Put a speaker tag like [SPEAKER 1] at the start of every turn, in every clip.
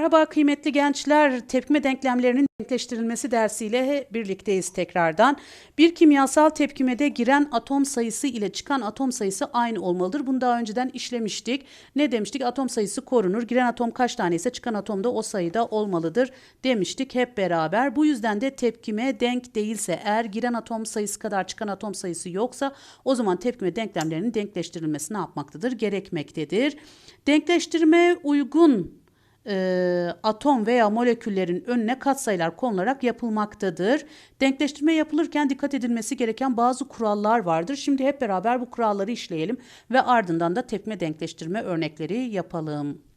[SPEAKER 1] Merhaba kıymetli gençler. Tepkime denklemlerinin denkleştirilmesi dersiyle birlikteyiz tekrardan. Bir kimyasal tepkimede giren atom sayısı ile çıkan atom sayısı aynı olmalıdır. Bunu daha önceden işlemiştik. Ne demiştik? Atom sayısı korunur. Giren atom kaç tane ise çıkan atom da o sayıda olmalıdır demiştik hep beraber. Bu yüzden de tepkime denk değilse eğer giren atom sayısı kadar çıkan atom sayısı yoksa o zaman tepkime denklemlerinin denkleştirilmesi ne yapmaktadır? Gerekmektedir. Denkleştirme uygun e, atom veya moleküllerin önüne katsayılar konularak yapılmaktadır. Denkleştirme yapılırken dikkat edilmesi gereken bazı kurallar vardır. Şimdi hep beraber bu kuralları işleyelim ve ardından da tepme denkleştirme örnekleri yapalım.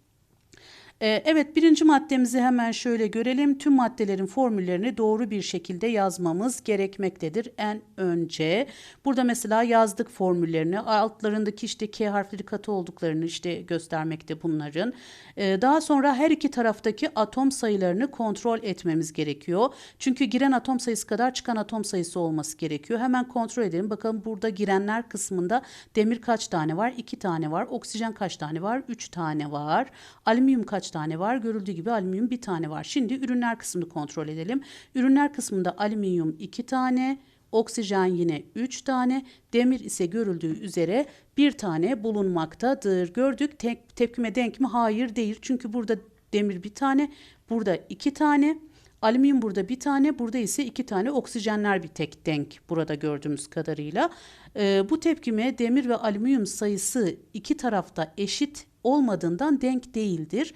[SPEAKER 1] Ee, evet birinci maddemizi hemen şöyle görelim. Tüm maddelerin formüllerini doğru bir şekilde yazmamız gerekmektedir en önce. Burada mesela yazdık formüllerini. Altlarındaki işte K harfleri katı olduklarını işte göstermekte bunların. Ee, daha sonra her iki taraftaki atom sayılarını kontrol etmemiz gerekiyor. Çünkü giren atom sayısı kadar çıkan atom sayısı olması gerekiyor. Hemen kontrol edelim. Bakalım burada girenler kısmında demir kaç tane var? 2 tane var. Oksijen kaç tane var? 3 tane var. Alüminyum kaç tane var? Görüldüğü gibi alüminyum bir tane var. Şimdi ürünler kısmını kontrol edelim. Ürünler kısmında alüminyum 2 tane, oksijen yine 3 tane, demir ise görüldüğü üzere bir tane bulunmaktadır. Gördük tek, tepkime denk mi? Hayır değil. Çünkü burada demir bir tane, burada 2 tane. Alüminyum burada bir tane, burada ise iki tane oksijenler bir tek denk burada gördüğümüz kadarıyla. Ee, bu tepkime demir ve alüminyum sayısı iki tarafta eşit olmadığından denk değildir.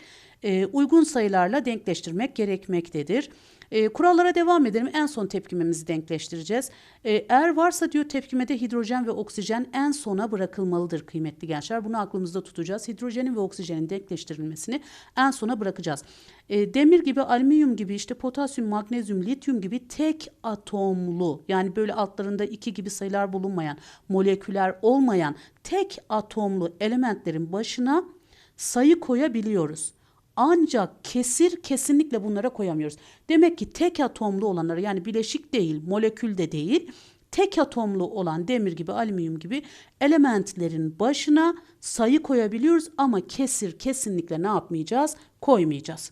[SPEAKER 1] Ee, uygun sayılarla denkleştirmek gerekmektedir. E, kurallara devam edelim. En son tepkimemizi denkleştireceğiz. E, eğer varsa diyor tepkimede hidrojen ve oksijen en sona bırakılmalıdır kıymetli gençler. Bunu aklımızda tutacağız. Hidrojenin ve oksijenin denkleştirilmesini en sona bırakacağız. E, demir gibi, alüminyum gibi, işte potasyum, magnezyum, lityum gibi tek atomlu yani böyle altlarında iki gibi sayılar bulunmayan, moleküler olmayan tek atomlu elementlerin başına sayı koyabiliyoruz. Ancak kesir kesinlikle bunlara koyamıyoruz. Demek ki tek atomlu olanlara yani bileşik değil, molekül de değil, tek atomlu olan demir gibi, alüminyum gibi elementlerin başına sayı koyabiliyoruz ama kesir kesinlikle ne yapmayacağız? Koymayacağız.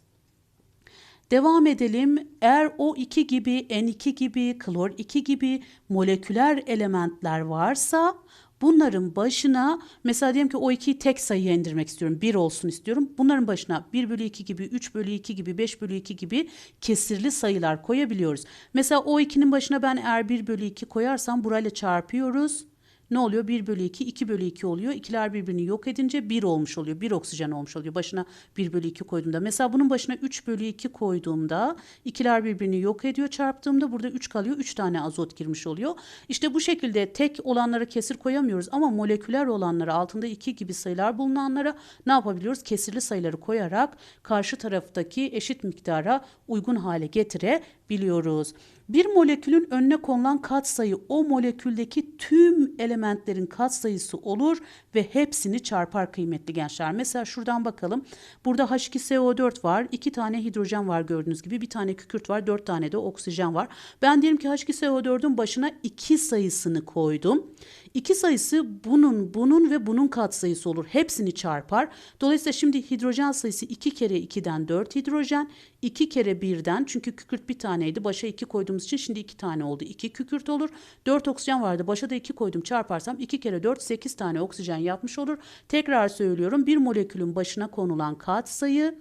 [SPEAKER 1] Devam edelim. Eğer O2 gibi, N2 gibi, klor 2 gibi moleküler elementler varsa Bunların başına mesela diyelim ki o 2'yi tek sayıya indirmek istiyorum. 1 olsun istiyorum. Bunların başına 1 bölü 2 gibi, 3 bölü 2 gibi, 5 bölü 2 gibi kesirli sayılar koyabiliyoruz. Mesela o 2'nin başına ben eğer 1 bölü 2 koyarsam burayla çarpıyoruz ne oluyor? 1 bölü 2, 2 bölü 2 oluyor. İkiler birbirini yok edince 1 olmuş oluyor. 1 oksijen olmuş oluyor. Başına 1 bölü 2 koyduğumda. Mesela bunun başına 3 bölü 2 koyduğumda ikiler birbirini yok ediyor. Çarptığımda burada 3 kalıyor. 3 tane azot girmiş oluyor. İşte bu şekilde tek olanlara kesir koyamıyoruz ama moleküler olanlara altında 2 gibi sayılar bulunanlara ne yapabiliyoruz? Kesirli sayıları koyarak karşı taraftaki eşit miktara uygun hale getirebiliyoruz. Bir molekülün önüne konulan katsayı o moleküldeki tüm elementlerin katsayısı olur ve hepsini çarpar kıymetli gençler. Mesela şuradan bakalım. Burada H2SO4 var. iki tane hidrojen var gördüğünüz gibi. Bir tane kükürt var. Dört tane de oksijen var. Ben diyelim ki H2SO4'ün başına 2 sayısını koydum. 2 sayısı bunun, bunun ve bunun katsayısı olur. Hepsini çarpar. Dolayısıyla şimdi hidrojen sayısı 2 kere 2'den 4 hidrojen. 2 kere 1'den çünkü kükürt bir taneydi. Başa 2 koyduğumuz için şimdi 2 tane oldu. 2 kükürt olur. 4 oksijen vardı. Başa da 2 koydum. Çarparsam 2 kere 4 8 tane oksijen yapmış olur. Tekrar söylüyorum. Bir molekülün başına konulan katsayı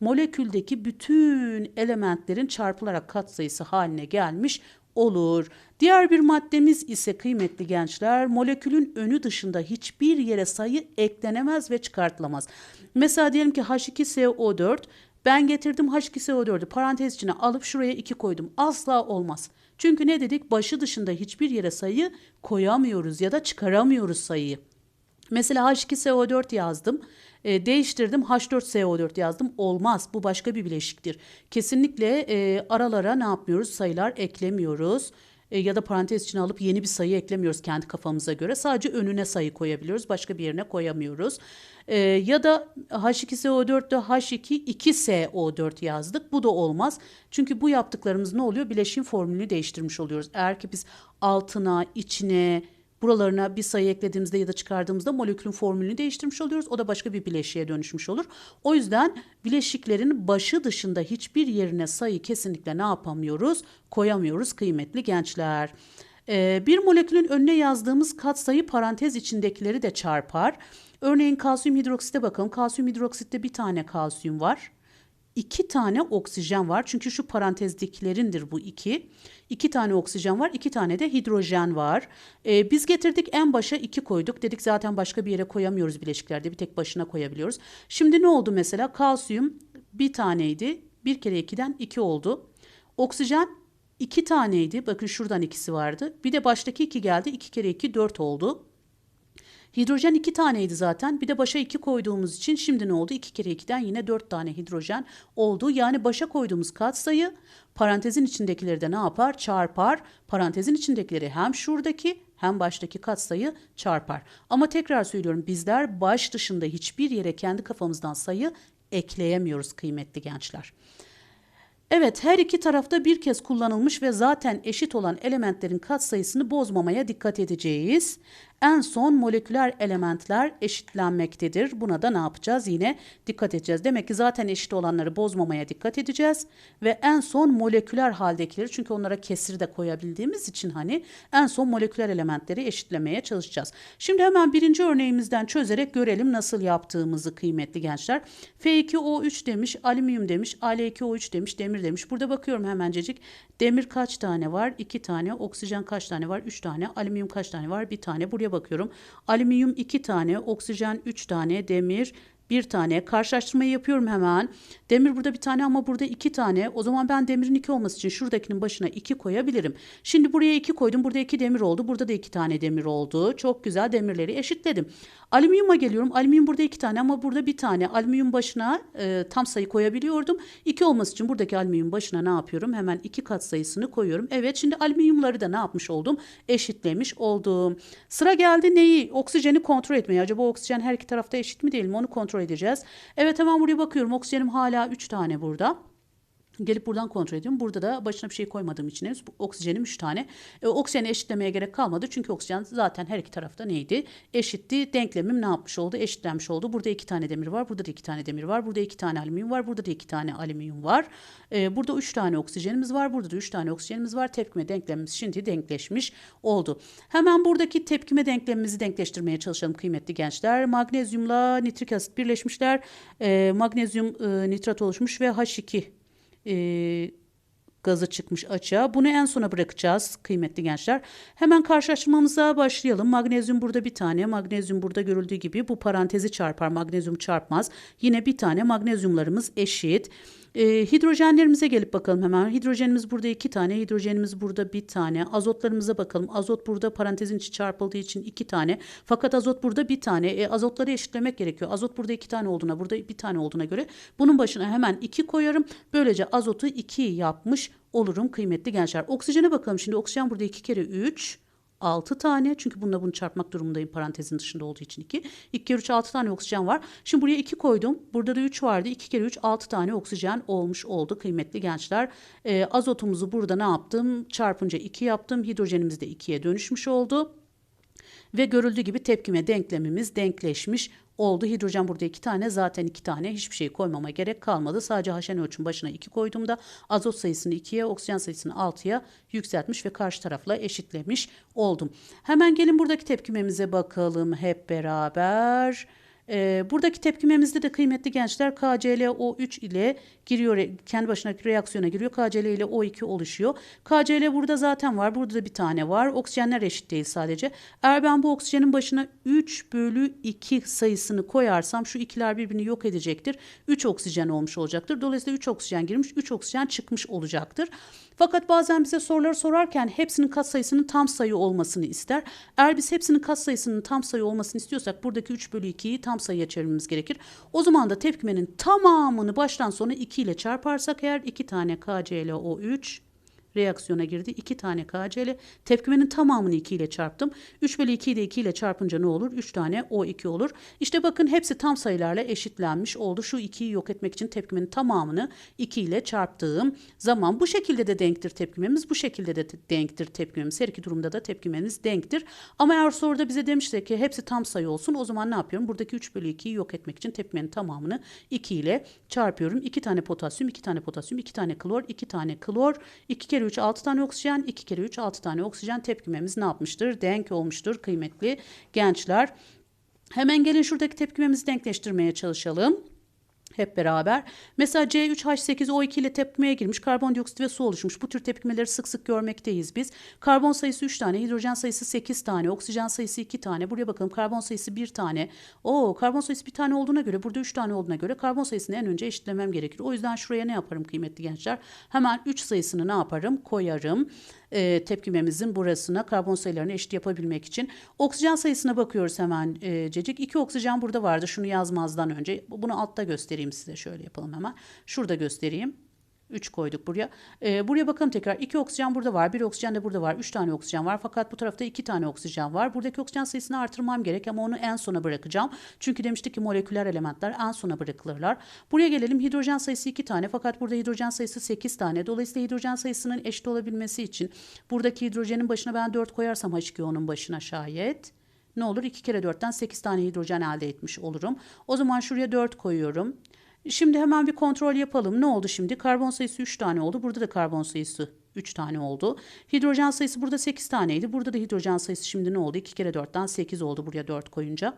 [SPEAKER 1] moleküldeki bütün elementlerin çarpılarak katsayısı haline gelmiş olur. Diğer bir maddemiz ise kıymetli gençler molekülün önü dışında hiçbir yere sayı eklenemez ve çıkartılamaz. Mesela diyelim ki H2SO4 ben getirdim H2SO4'ü parantez içine alıp şuraya 2 koydum. Asla olmaz. Çünkü ne dedik? Başı dışında hiçbir yere sayı koyamıyoruz ya da çıkaramıyoruz sayıyı. Mesela H2SO4 yazdım. E, değiştirdim H4SO4 yazdım. Olmaz. Bu başka bir bileşiktir. Kesinlikle e, aralara ne yapmıyoruz? Sayılar eklemiyoruz e, ya da parantez içine alıp yeni bir sayı eklemiyoruz kendi kafamıza göre. Sadece önüne sayı koyabiliyoruz. Başka bir yerine koyamıyoruz. E, ya da H2SO4'te H2 2SO4 yazdık. Bu da olmaz. Çünkü bu yaptıklarımız ne oluyor? Bileşim formülünü değiştirmiş oluyoruz. Eğer ki biz altına, içine, Buralarına bir sayı eklediğimizde ya da çıkardığımızda molekülün formülünü değiştirmiş oluyoruz. O da başka bir bileşiğe dönüşmüş olur. O yüzden bileşiklerin başı dışında hiçbir yerine sayı kesinlikle ne yapamıyoruz? Koyamıyoruz kıymetli gençler. Ee, bir molekülün önüne yazdığımız katsayı parantez içindekileri de çarpar. Örneğin kalsiyum hidroksite bakalım. Kalsiyum hidroksitte bir tane kalsiyum var. İki tane oksijen var. Çünkü şu parantezdikilerindir bu iki. İki tane oksijen var. iki tane de hidrojen var. Ee, biz getirdik en başa iki koyduk. Dedik zaten başka bir yere koyamıyoruz bileşiklerde. Bir tek başına koyabiliyoruz. Şimdi ne oldu mesela? Kalsiyum bir taneydi. Bir kere ikiden iki oldu. Oksijen iki taneydi. Bakın şuradan ikisi vardı. Bir de baştaki iki geldi. İki kere iki dört oldu. Hidrojen iki taneydi zaten. Bir de başa iki koyduğumuz için şimdi ne oldu? 2 kere 2'den yine 4 tane hidrojen oldu. Yani başa koyduğumuz katsayı parantezin içindekileri de ne yapar? Çarpar. Parantezin içindekileri hem şuradaki hem baştaki katsayı çarpar. Ama tekrar söylüyorum bizler baş dışında hiçbir yere kendi kafamızdan sayı ekleyemiyoruz kıymetli gençler. Evet her iki tarafta bir kez kullanılmış ve zaten eşit olan elementlerin katsayısını bozmamaya dikkat edeceğiz. En son moleküler elementler eşitlenmektedir. Buna da ne yapacağız? Yine dikkat edeceğiz. Demek ki zaten eşit olanları bozmamaya dikkat edeceğiz. Ve en son moleküler haldekileri çünkü onlara kesir de koyabildiğimiz için hani en son moleküler elementleri eşitlemeye çalışacağız. Şimdi hemen birinci örneğimizden çözerek görelim nasıl yaptığımızı kıymetli gençler. F2O3 demiş, alüminyum demiş, Al2O3 demiş, demir demiş. Burada bakıyorum hemencecik. Demir kaç tane var? 2 tane. Oksijen kaç tane var? 3 tane. Alüminyum kaç tane var? 1 tane. Buraya bakıyorum. Alüminyum 2 tane. Oksijen 3 tane. Demir bir tane. Karşılaştırmayı yapıyorum hemen. Demir burada bir tane ama burada iki tane. O zaman ben demirin iki olması için şuradakinin başına iki koyabilirim. Şimdi buraya iki koydum. Burada iki demir oldu. Burada da iki tane demir oldu. Çok güzel demirleri eşitledim. Alüminyuma geliyorum. Alüminyum burada iki tane ama burada bir tane. Alüminyum başına e, tam sayı koyabiliyordum. İki olması için buradaki alüminyum başına ne yapıyorum? Hemen iki kat sayısını koyuyorum. Evet şimdi alüminyumları da ne yapmış oldum? Eşitlemiş oldum. Sıra geldi neyi? Oksijeni kontrol etmeye. Acaba oksijen her iki tarafta eşit mi değil mi? Onu kontrol edeceğiz. Evet hemen buraya bakıyorum. Oksijenim hala üç tane burada. Gelip buradan kontrol ediyorum. Burada da başına bir şey koymadığım için henüz oksijenim 3 tane. E, oksijeni eşitlemeye gerek kalmadı. Çünkü oksijen zaten her iki tarafta neydi? Eşitti. Denklemim ne yapmış oldu? Eşitlenmiş oldu. Burada 2 tane demir var. Burada da 2 tane demir var. Burada 2 tane alüminyum var. Burada da 2 tane alüminyum var. E, burada 3 tane oksijenimiz var. Burada da 3 tane oksijenimiz var. Tepkime denklemimiz şimdi denkleşmiş oldu. Hemen buradaki tepkime denklemimizi denkleştirmeye çalışalım kıymetli gençler. Magnezyumla nitrik asit birleşmişler. E, magnezyum e, nitrat oluşmuş ve H2 e, gazı çıkmış açığa. Bunu en sona bırakacağız kıymetli gençler. Hemen karşılaştırmamıza başlayalım. Magnezyum burada bir tane. Magnezyum burada görüldüğü gibi bu parantezi çarpar. Magnezyum çarpmaz. Yine bir tane magnezyumlarımız eşit. E, hidrojenlerimize gelip bakalım hemen. Hidrojenimiz burada iki tane, hidrojenimiz burada bir tane. Azotlarımıza bakalım. Azot burada parantezin içi çarpıldığı için iki tane. Fakat azot burada bir tane. E, azotları eşitlemek gerekiyor. Azot burada iki tane olduğuna, burada bir tane olduğuna göre bunun başına hemen iki koyarım. Böylece azotu iki yapmış olurum kıymetli gençler. Oksijene bakalım şimdi. Oksijen burada iki kere üç. 6 tane çünkü bununla bunu çarpmak durumundayım parantezin dışında olduğu için 2. 2 kere 3 6 tane oksijen var. Şimdi buraya 2 koydum. Burada da 3 vardı. 2 kere 3 6 tane oksijen olmuş oldu kıymetli gençler. E, azotumuzu burada ne yaptım? Çarpınca 2 yaptım. Hidrojenimiz de 2'ye dönüşmüş oldu. Ve görüldüğü gibi tepkime denklemimiz denkleşmiş oldu. Hidrojen burada iki tane zaten iki tane hiçbir şey koymama gerek kalmadı. Sadece Hn ölçüm başına iki koyduğumda azot sayısını ikiye oksijen sayısını altıya yükseltmiş ve karşı tarafla eşitlemiş oldum. Hemen gelin buradaki tepkimemize bakalım hep beraber. E, buradaki tepkimemizde de kıymetli gençler KClO3 ile giriyor, kendi başına reaksiyona giriyor. KCl ile O2 oluşuyor. KCl burada zaten var. Burada da bir tane var. Oksijenler eşit değil sadece. Eğer ben bu oksijenin başına 3 bölü 2 sayısını koyarsam şu ikiler birbirini yok edecektir. 3 oksijen olmuş olacaktır. Dolayısıyla 3 oksijen girmiş, 3 oksijen çıkmış olacaktır. Fakat bazen bize soruları sorarken hepsinin katsayısının tam sayı olmasını ister. Eğer biz hepsinin katsayısının tam sayı olmasını istiyorsak buradaki 3 bölü 2'yi tam sayıya çevirmemiz gerekir. O zaman da tepkimenin tamamını baştan sona 2 ile çarparsak eğer 2 tane KClO3 reaksiyona girdi. 2 tane KCl. Tepkimenin tamamını 2 ile çarptım. 3 bölü 2'yi de 2 ile çarpınca ne olur? 3 tane O2 olur. İşte bakın hepsi tam sayılarla eşitlenmiş oldu. Şu 2'yi yok etmek için tepkimenin tamamını 2 ile çarptığım zaman bu şekilde de denktir tepkimemiz. Bu şekilde de denktir tepkimemiz. Her iki durumda da tepkimeniz denktir. Ama eğer soruda bize demişse ki hepsi tam sayı olsun o zaman ne yapıyorum? Buradaki 3 bölü 2'yi yok etmek için tepkimenin tamamını 2 ile çarpıyorum. 2 tane potasyum, 2 tane potasyum, 2 tane klor, 2 tane klor, 2 kere 3 6 tane oksijen, 2 kere 3 6 tane oksijen tepkimemiz ne yapmıştır? Denk olmuştur kıymetli gençler. Hemen gelin şuradaki tepkimemizi denkleştirmeye çalışalım hep beraber. Mesela C3H8O2 ile tepkimeye girmiş karbondioksit ve su oluşmuş. Bu tür tepkimeleri sık sık görmekteyiz biz. Karbon sayısı 3 tane, hidrojen sayısı 8 tane, oksijen sayısı 2 tane. Buraya bakalım karbon sayısı 1 tane. Oo karbon sayısı 1 tane olduğuna göre burada 3 tane olduğuna göre karbon sayısını en önce eşitlemem gerekir. O yüzden şuraya ne yaparım kıymetli gençler? Hemen 3 sayısını ne yaparım? Koyarım e, tepkimemizin burasına karbon sayılarını eşit yapabilmek için. Oksijen sayısına bakıyoruz hemen e, Cecik. İki oksijen burada vardı. Şunu yazmazdan önce. Bunu altta göstereyim size. Şöyle yapalım hemen. Şurada göstereyim. 3 koyduk buraya. Ee, buraya bakalım tekrar. 2 oksijen burada var. 1 oksijen de burada var. 3 tane oksijen var. Fakat bu tarafta 2 tane oksijen var. Buradaki oksijen sayısını artırmam gerek ama onu en sona bırakacağım. Çünkü demiştik ki moleküler elementler en sona bırakılırlar. Buraya gelelim. Hidrojen sayısı 2 tane. Fakat burada hidrojen sayısı 8 tane. Dolayısıyla hidrojen sayısının eşit olabilmesi için buradaki hidrojenin başına ben 4 koyarsam H2O'nun başına şayet ne olur? 2 kere 4'ten 8 tane hidrojen elde etmiş olurum. O zaman şuraya 4 koyuyorum. Şimdi hemen bir kontrol yapalım. Ne oldu şimdi? Karbon sayısı 3 tane oldu. Burada da karbon sayısı 3 tane oldu. Hidrojen sayısı burada 8 taneydi. Burada da hidrojen sayısı şimdi ne oldu? 2 kere 4'ten 8 oldu buraya 4 koyunca.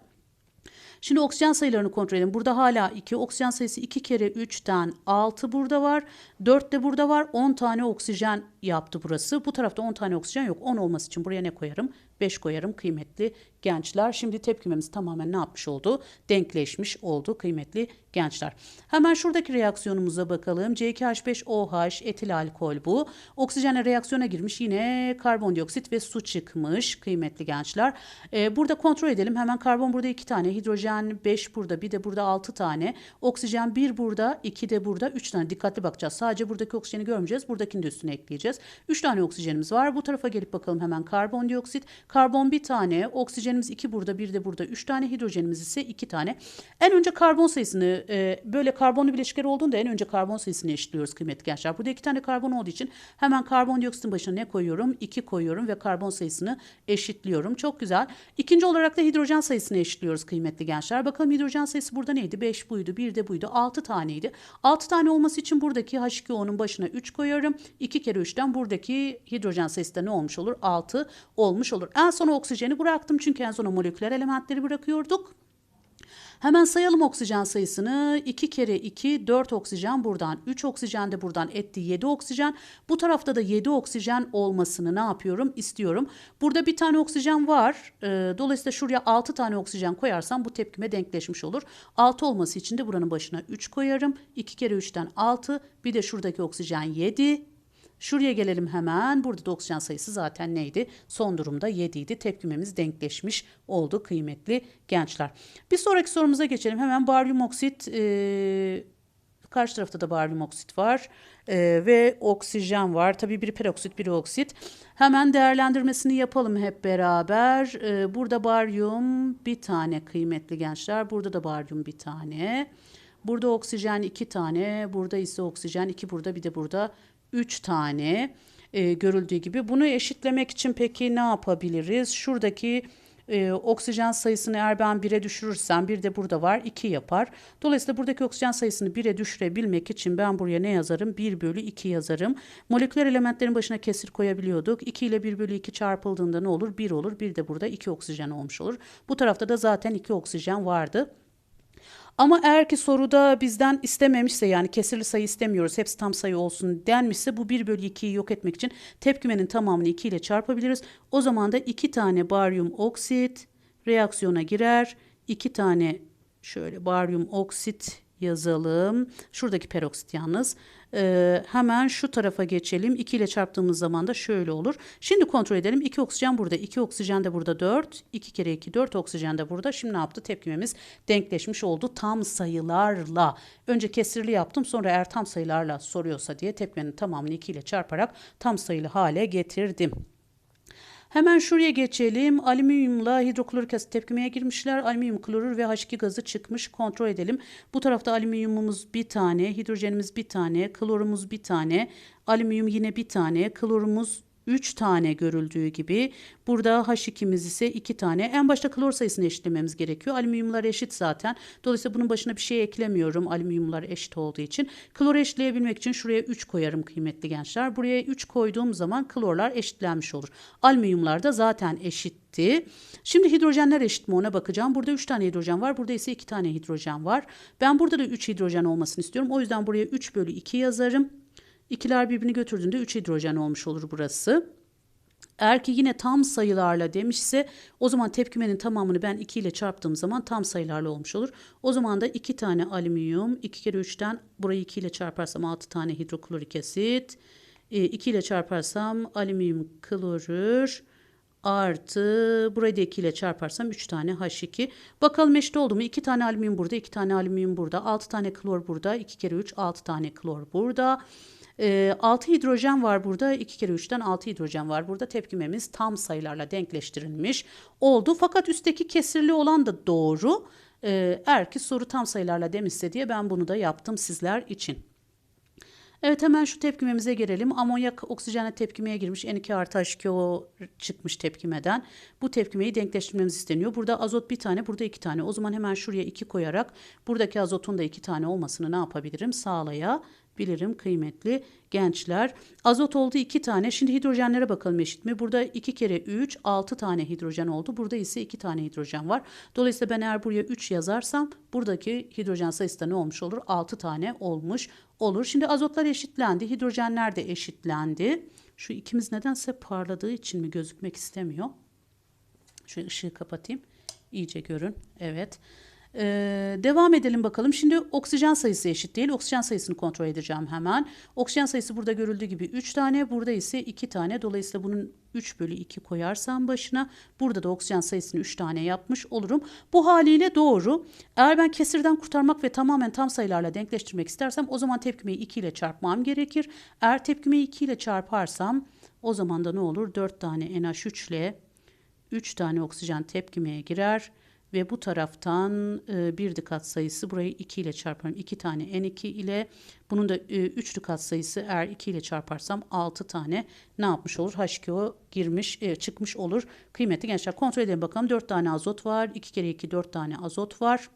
[SPEAKER 1] Şimdi oksijen sayılarını kontrol edelim. Burada hala 2. Oksijen sayısı 2 kere 3'ten 6 burada var. 4 de burada var. 10 tane oksijen yaptı burası. Bu tarafta 10 tane oksijen yok. 10 olması için buraya ne koyarım? 5 koyarım kıymetli gençler. Şimdi tepkimemiz tamamen ne yapmış oldu? Denkleşmiş oldu kıymetli gençler. Hemen şuradaki reaksiyonumuza bakalım. C2H5OH etil alkol bu. Oksijenle reaksiyona girmiş. Yine karbondioksit ve su çıkmış kıymetli gençler. Ee, burada kontrol edelim. Hemen karbon burada 2 tane. Hidrojen 5 burada. Bir de burada 6 tane. Oksijen 1 burada. 2 de burada. 3 tane. Dikkatli bakacağız. Sadece buradaki oksijeni görmeyeceğiz. Buradakini de üstüne ekleyeceğiz. 3 tane oksijenimiz var. Bu tarafa gelip bakalım hemen karbondioksit. Karbon bir tane. Oksijenimiz 2 burada. Bir de burada. 3 tane. Hidrojenimiz ise 2 tane. En önce karbon sayısını e, böyle karbonlu bileşikler olduğunda en önce karbon sayısını eşitliyoruz kıymetli gençler. Burada 2 tane karbon olduğu için hemen karbondioksitin başına ne koyuyorum? 2 koyuyorum ve karbon sayısını eşitliyorum. Çok güzel. İkinci olarak da hidrojen sayısını eşitliyoruz kıymetli gençler. Bakalım hidrojen sayısı burada neydi? 5 buydu. Bir de buydu. 6 taneydi. 6 tane olması için buradaki H2O'nun başına 3 koyuyorum. 2 kere 3'ten buradaki hidrojen sayısı da ne olmuş olur? 6 olmuş olur. En sona oksijeni bıraktım çünkü en sona moleküler elementleri bırakıyorduk. Hemen sayalım oksijen sayısını. 2 kere 2 4 oksijen buradan. 3 oksijen de buradan etti 7 oksijen. Bu tarafta da 7 oksijen olmasını ne yapıyorum? İstiyorum. Burada bir tane oksijen var. Ee, dolayısıyla şuraya 6 tane oksijen koyarsam bu tepkime denkleşmiş olur. 6 olması için de buranın başına 3 koyarım. 2 kere 3'ten 6. Bir de şuradaki oksijen 7. Şuraya gelelim hemen. Burada da oksijen sayısı zaten neydi? Son durumda 7 idi. Tepkimemiz denkleşmiş oldu kıymetli gençler. Bir sonraki sorumuza geçelim. Hemen baryum oksit e, karşı tarafta da baryum oksit var e, ve oksijen var. Tabii biri peroksit, biri oksit. Hemen değerlendirmesini yapalım hep beraber. E, burada baryum bir tane kıymetli gençler. Burada da baryum bir tane. Burada oksijen iki tane, burada ise oksijen iki burada bir de burada 3 tane e, görüldüğü gibi. Bunu eşitlemek için peki ne yapabiliriz? Şuradaki e, oksijen sayısını eğer ben 1'e düşürürsem bir de burada var 2 yapar. Dolayısıyla buradaki oksijen sayısını 1'e düşürebilmek için ben buraya ne yazarım? 1 bölü 2 yazarım. Moleküler elementlerin başına kesir koyabiliyorduk. 2 ile 1 bölü 2 çarpıldığında ne olur? 1 olur. Bir de burada 2 oksijen olmuş olur. Bu tarafta da zaten 2 oksijen vardı. Ama eğer ki soruda bizden istememişse yani kesirli sayı istemiyoruz hepsi tam sayı olsun denmişse bu 1 bölü 2'yi yok etmek için tepkimenin tamamını 2 ile çarpabiliriz. O zaman da 2 tane baryum oksit reaksiyona girer. 2 tane şöyle baryum oksit yazalım. Şuradaki peroksit yalnız. Ee, hemen şu tarafa geçelim. 2 ile çarptığımız zaman da şöyle olur. Şimdi kontrol edelim. 2 oksijen burada. 2 oksijen de burada 4. 2 kere 2 4 oksijen de burada. Şimdi ne yaptı? Tepkimemiz denkleşmiş oldu tam sayılarla. Önce kesirli yaptım. Sonra eğer tam sayılarla soruyorsa diye tepkimenin tamamını 2 ile çarparak tam sayılı hale getirdim. Hemen şuraya geçelim. Alüminyumla hidroklorik asit tepkimeye girmişler. Alüminyum klorür ve H2 gazı çıkmış. Kontrol edelim. Bu tarafta alüminyumumuz bir tane, hidrojenimiz bir tane, klorumuz bir tane, alüminyum yine bir tane, klorumuz 3 tane görüldüğü gibi burada H2'miz ise 2 tane. En başta klor sayısını eşitlememiz gerekiyor. Alüminyumlar eşit zaten. Dolayısıyla bunun başına bir şey eklemiyorum. Alüminyumlar eşit olduğu için. Klor eşitleyebilmek için şuraya 3 koyarım kıymetli gençler. Buraya 3 koyduğum zaman klorlar eşitlenmiş olur. Alüminyumlar da zaten eşitti. Şimdi hidrojenler eşit mi ona bakacağım. Burada 3 tane hidrojen var. Burada ise 2 tane hidrojen var. Ben burada da 3 hidrojen olmasını istiyorum. O yüzden buraya 3 bölü 2 yazarım. İkiler birbirini götürdüğünde 3 hidrojen olmuş olur burası. Eğer ki yine tam sayılarla demişse o zaman tepkimenin tamamını ben 2 ile çarptığım zaman tam sayılarla olmuş olur. O zaman da 2 tane alüminyum 2 kere 3'ten burayı 2 ile çarparsam 6 tane hidroklorik asit. 2 ile çarparsam alüminyum klorür artı burayı da 2 ile çarparsam 3 tane H2. Bakalım eşit oldu mu? 2 tane alüminyum burada 2 tane alüminyum burada 6 tane klor burada 2 kere 3 6 tane klor burada. E, ee, 6 hidrojen var burada. 2 kere 3'ten 6 hidrojen var burada. Tepkimemiz tam sayılarla denkleştirilmiş oldu. Fakat üstteki kesirli olan da doğru. E, eğer ki soru tam sayılarla demişse diye ben bunu da yaptım sizler için. Evet hemen şu tepkimemize gelelim. Amonyak oksijenle tepkimeye girmiş. N2 artı H2O çıkmış tepkimeden. Bu tepkimeyi denkleştirmemiz isteniyor. Burada azot bir tane, burada iki tane. O zaman hemen şuraya iki koyarak buradaki azotun da iki tane olmasını ne yapabilirim? Sağlayabilirim bilirim kıymetli gençler. Azot oldu 2 tane. Şimdi hidrojenlere bakalım eşit mi? Burada 2 kere 3 6 tane hidrojen oldu. Burada ise 2 tane hidrojen var. Dolayısıyla ben eğer buraya 3 yazarsam buradaki hidrojen sayısı da ne olmuş olur? 6 tane olmuş olur. Şimdi azotlar eşitlendi. Hidrojenler de eşitlendi. Şu ikimiz nedense parladığı için mi gözükmek istemiyor? Şu ışığı kapatayım. İyice görün. Evet. Ee, devam edelim bakalım. Şimdi oksijen sayısı eşit değil. Oksijen sayısını kontrol edeceğim hemen. Oksijen sayısı burada görüldüğü gibi 3 tane. Burada ise 2 tane. Dolayısıyla bunun 3 bölü 2 koyarsam başına burada da oksijen sayısını 3 tane yapmış olurum. Bu haliyle doğru. Eğer ben kesirden kurtarmak ve tamamen tam sayılarla denkleştirmek istersem o zaman tepkimeyi 2 ile çarpmam gerekir. Eğer tepkimeyi 2 ile çarparsam o zaman da ne olur? 4 tane NH3 ile 3 tane oksijen tepkimeye girer ve bu taraftan e, bir kat sayısı burayı 2 ile çarparım. 2 tane N2 ile bunun da e, üçlü kat sayısı eğer 2 ile çarparsam 6 tane ne yapmış olur? H2O girmiş e, çıkmış olur. Kıymetli gençler kontrol edelim bakalım. 4 tane azot var. 2 kere 2 4 tane azot var.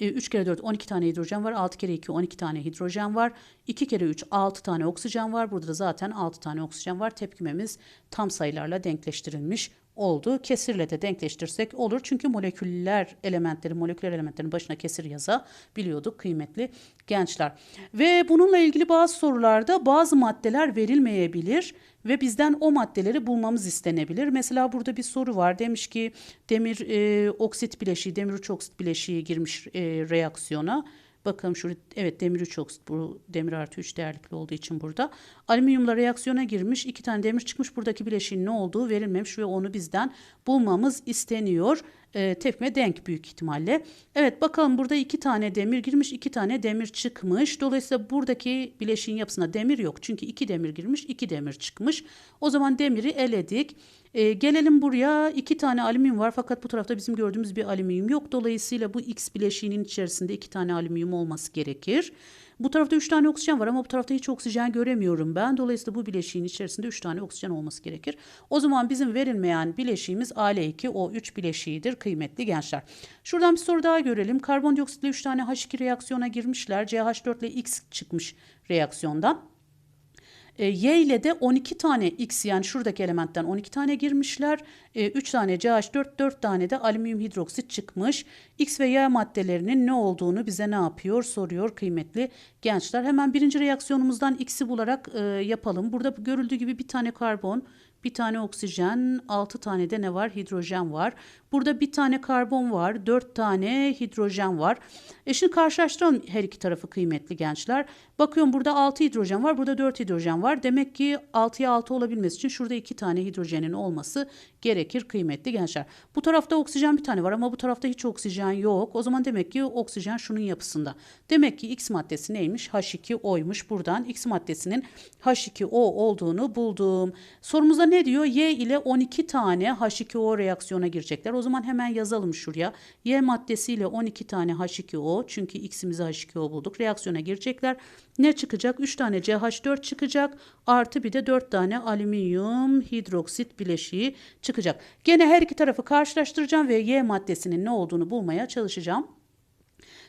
[SPEAKER 1] 3 kere 4 12 tane hidrojen var. 6 kere 2 12 tane hidrojen var. 2 kere 3 6 tane oksijen var. Burada da zaten 6 tane oksijen var. Tepkimemiz tam sayılarla denkleştirilmiş oldu. Kesirle de denkleştirsek olur. Çünkü moleküller elementleri, moleküler elementlerin başına kesir yaza biliyorduk kıymetli gençler. Ve bununla ilgili bazı sorularda bazı maddeler verilmeyebilir ve bizden o maddeleri bulmamız istenebilir. Mesela burada bir soru var. Demiş ki demir e, oksit bileşiği, demir 3 oksit bileşiği girmiş e, reaksiyona. Bakalım şurada evet demir 3 oksit bu demir artı 3 değerlikli olduğu için burada. Alüminyumla reaksiyona girmiş iki tane demir çıkmış buradaki bileşiğin ne olduğu verilmemiş ve onu bizden bulmamız isteniyor. E, denk büyük ihtimalle. Evet bakalım burada iki tane demir girmiş iki tane demir çıkmış. Dolayısıyla buradaki bileşiğin yapısına demir yok. Çünkü iki demir girmiş iki demir çıkmış. O zaman demiri eledik. E, gelelim buraya iki tane alüminyum var fakat bu tarafta bizim gördüğümüz bir alüminyum yok. Dolayısıyla bu X bileşiğinin içerisinde iki tane alüminyum olması gerekir. Bu tarafta üç tane oksijen var ama bu tarafta hiç oksijen göremiyorum ben. Dolayısıyla bu bileşiğin içerisinde üç tane oksijen olması gerekir. O zaman bizim verilmeyen bileşiğimiz Al2O3 bileşiğidir kıymetli gençler. Şuradan bir soru daha görelim. Karbondioksitle üç tane H2 reaksiyona girmişler. CH4 ile X çıkmış reaksiyondan. E, y ile de 12 tane X yani şuradaki elementten 12 tane girmişler. E, 3 tane CH4, 4 tane de alüminyum hidroksit çıkmış. X ve Y maddelerinin ne olduğunu bize ne yapıyor soruyor kıymetli gençler. Hemen birinci reaksiyonumuzdan X'i bularak e, yapalım. Burada görüldüğü gibi bir tane karbon, bir tane oksijen, 6 tane de ne var? Hidrojen var. Burada bir tane karbon var, 4 tane hidrojen var. E şimdi karşılaştıralım her iki tarafı kıymetli gençler. Bakıyorum burada 6 hidrojen var, burada 4 hidrojen var. Demek ki 6'ya 6 olabilmesi için şurada 2 tane hidrojenin olması gerekir kıymetli gençler. Bu tarafta oksijen bir tane var ama bu tarafta hiç oksijen yok. O zaman demek ki oksijen şunun yapısında. Demek ki X maddesi neymiş? H2O'ymuş. Buradan X maddesinin H2O olduğunu buldum. Sorumuzda ne diyor? Y ile 12 tane H2O reaksiyona girecekler. O zaman hemen yazalım şuraya. Y maddesiyle 12 tane H2O çünkü X'imizi H2O bulduk. Reaksiyona girecekler. Ne çıkacak? 3 tane CH4 çıkacak. Artı bir de 4 tane alüminyum hidroksit bileşiği çıkacak. Gene her iki tarafı karşılaştıracağım ve Y maddesinin ne olduğunu bulmaya çalışacağım.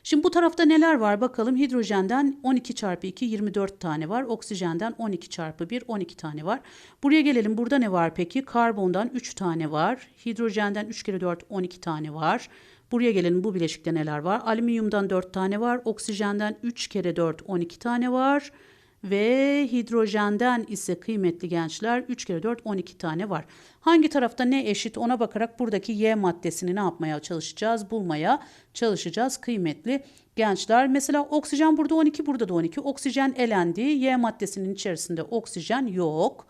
[SPEAKER 1] Şimdi bu tarafta neler var bakalım. Hidrojenden 12 çarpı 2 24 tane var. Oksijenden 12 çarpı 1 12 tane var. Buraya gelelim. Burada ne var peki? Karbondan 3 tane var. Hidrojenden 3 kere 4 12 tane var. Buraya gelelim bu bileşikte neler var? Alüminyumdan 4 tane var. Oksijenden 3 kere 4 12 tane var. Ve hidrojenden ise kıymetli gençler 3 kere 4 12 tane var. Hangi tarafta ne eşit ona bakarak buradaki Y maddesini ne yapmaya çalışacağız? Bulmaya çalışacağız kıymetli gençler. Mesela oksijen burada 12 burada da 12. Oksijen elendi. Y maddesinin içerisinde oksijen yok.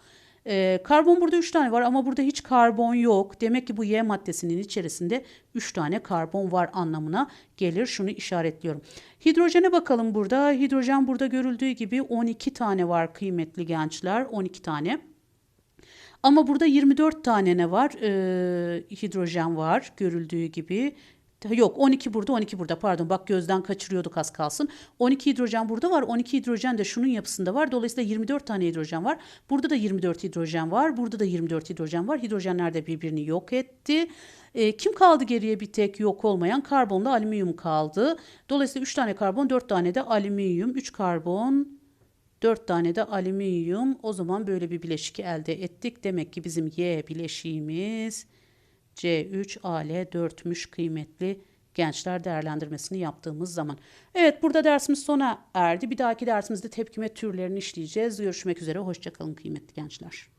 [SPEAKER 1] Ee, karbon burada 3 tane var ama burada hiç karbon yok. Demek ki bu Y maddesinin içerisinde 3 tane karbon var anlamına gelir. Şunu işaretliyorum. Hidrojene bakalım burada. Hidrojen burada görüldüğü gibi 12 tane var kıymetli gençler. 12 tane. Ama burada 24 tane ne var? Ee, hidrojen var görüldüğü gibi. Yok 12 burada 12 burada pardon bak gözden kaçırıyorduk az kalsın. 12 hidrojen burada var 12 hidrojen de şunun yapısında var. Dolayısıyla 24 tane hidrojen var. Burada da 24 hidrojen var. Burada da 24 hidrojen var. Hidrojenler de birbirini yok etti. E, kim kaldı geriye bir tek yok olmayan karbonla alüminyum kaldı. Dolayısıyla 3 tane karbon 4 tane de alüminyum 3 karbon 4 tane de alüminyum. O zaman böyle bir bileşik elde ettik. Demek ki bizim Y bileşiğimiz C3AL4'müş kıymetli gençler değerlendirmesini yaptığımız zaman. Evet burada dersimiz sona erdi. Bir dahaki dersimizde tepkime türlerini işleyeceğiz. Görüşmek üzere. Hoşçakalın kıymetli gençler.